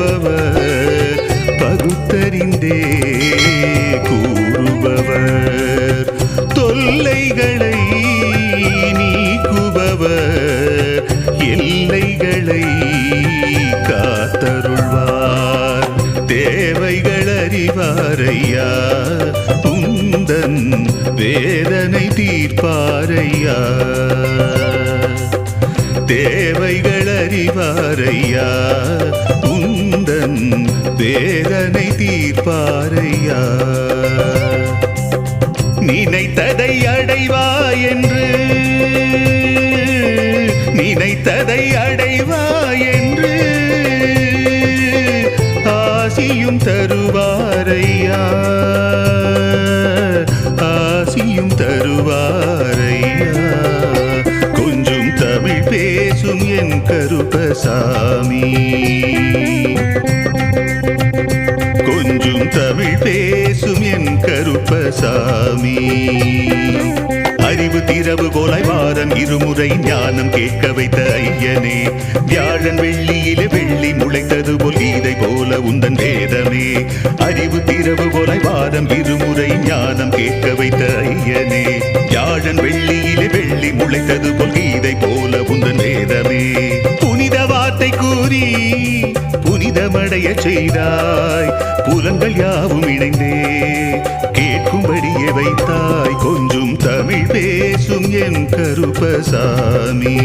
Power பகுத்தறிந்தே கூறுபவர். தொல்லைகளை நீக்குபவர் எல்லைகளை காத்தருள்வார். தேவைகள் அறிவாரையா உந்தன் வேதனை தீர்ப்பாரையா. தேவைகள் அறிவாரையா உந்தன் வேதனை தீர்ப்பாரையா? நினைத்ததை அடைவா என்று நினைத்ததை அடைவா என்று ஆசியும் தருவாரையா? ஆசியும் தருவாரையா? கொஞ்சம் தமிழ் பேசும் என் கருப்பசாமி. கொஞ்சம் தமிழ் பேசும் என் கருப்பசாமி. அறிவு திரவு போலாய் வாரம் இருமுறை ஞானம் கேட்க வைத்த ஐயனே. வியாழன் வெள்ளியிலே வெள்ளி முளைத்தது போல் கீதை போல உந்தன் வேதமே. அறிவு திரவு போலாய் வாரம் இருமுறை ஞானம் கேட்க வைத்த புனிதமடைய செய்தாய். புலங்கள் யாவும் இணைந்தே கேட்கும்படியே வைத்தாய் கொஞ்சம் தமிழ் பேசும் என் கருப்பசாமி.